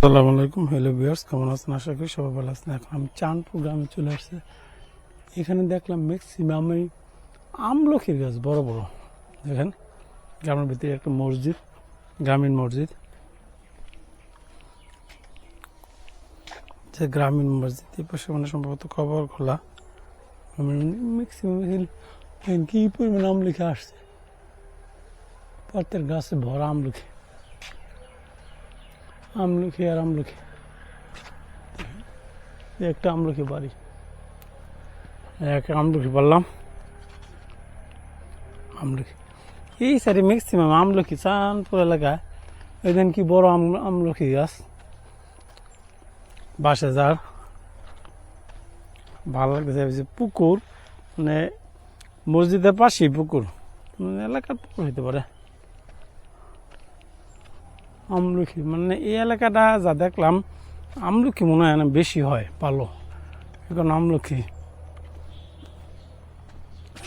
আসসালামু আলাইকুম। হ্যালো বিয়ার্স কেমন আছেন? আশা করি সবাই ভালো আছেন। এখন আমি চাঁদপুর গ্রামে চলে আসছে। এখানে দেখলাম ম্যাক্সিমাম এই আমলখির গাছ, বড় বড়। দেখেন, গ্রামের ভিতরে একটা মসজিদ, গ্রামীণ মসজিদ। যে গ্রামীণ মসজিদ, এই পাশে মানে সম্ভবত খবর খোলা ম্যাক্সিমাম কি পরিমাণ আমলখি আসছে। প্রত্যেক গাছে ভরা আমলখি। আমলখি আর আমলখি। একটা আমলখি বাড়ি। এক আমলখি বললাম। আমলখি। এই সারি ম্যাক্সিমাম আমলখি চাঁদপুর এলাকায়। এদিন কি বড় আম- আমলখি গাছ? বাসে হাজার ভালো লাগতেছে পুকুর মানে মসজিদের পাশেই পুকুর। মানে এলাকার পুকুর হইতে পারে। আমলখি। মানে এই এলাকাটা যা দেখলাম, আমলখি মনে হয় না বেশি হয়, পালো। এখন আমলখি।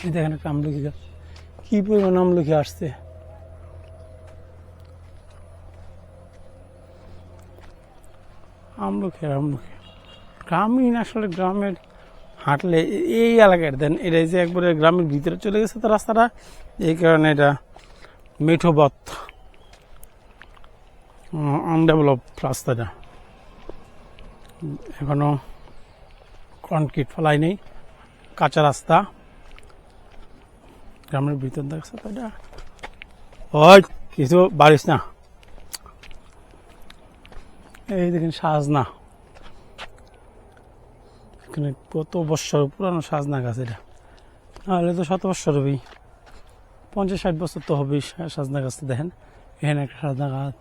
এই দেখেন একটা আমলখি গাছ। কি পরিমাণ আমলখি আসছে। আমলখি আমলখি। গ্রামীণ আসলে গ্রামের হাঁটলে এই এলাকার, দেন এটা যে একবারে গ্রামের ভিতরে চলে গেছে তো রাস্তাটা, এই কারণে এটা মেঠোবত আনডেভেলপ রাস্তাটা এখনও কনক্রিট ফেলাই নেই কাঁচা রাস্তা। গ্রামের ভিতর দেখছে এটা? ওই, কিছু বাড়িস না। এই দেখেন সাজনা। এখানে কত বছর পুরানো সাজনা গাছ এটা। নাহলে তো শত বছর হবেই। পঞ্চাশ ষাট বছর তো হবেই সাজনা গাছটা দেখেন। এখানে একটা সাজনা গাছ।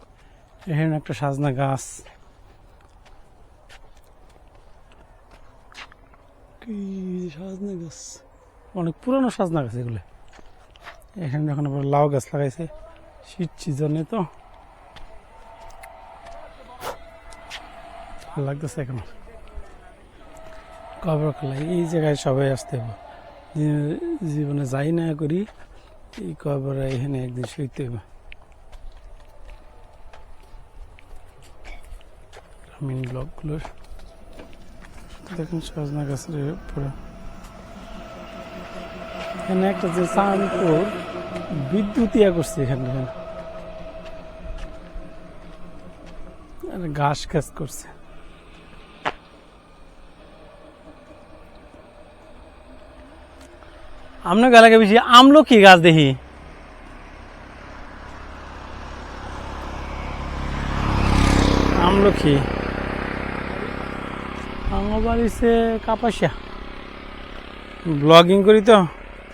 এখানে একটা সাজনা গাছ। সাজনা গাছ। অনেক পুরানো সাজনা গাছ এগুলো। এখানে যখন আবার লাউ গাছ লাগাইছে, শীত সিজনে তো। লাগতেছে এখন। কবর খেলা এই জায়গায় সবাই আসতে হবে। জীবনে যাই না করি, এই কবরে এখানে একদিন শুইতে হবে। গ্রামীণ ব্লকগুলোর দেখুন সজনা গাছের উপরে। এখানে একটা যে চাঁদপুর বিদ্যুৎ ইয়া করছে এখানে। আর ঘাস কাজ করছে। আপনার এলাকায় বেশি আমলকি গাছ দেখি? আমলকি আমার বাড়িতে কাপাসিয়া। ব্লগিং করি তো,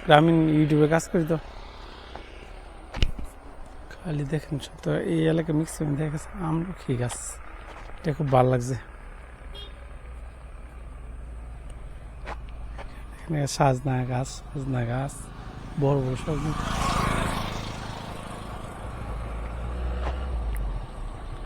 গ্রামীণ ইউটিউবে কাজ করি তো। খালি দেখেন সব তো, এই এলাকায় ম্যাক্সিমাম দেখা গেছে গাছ। এটা খুব ভালো লাগছে। সাজনা গাছ সাজনা গাছ, বড় বড় সব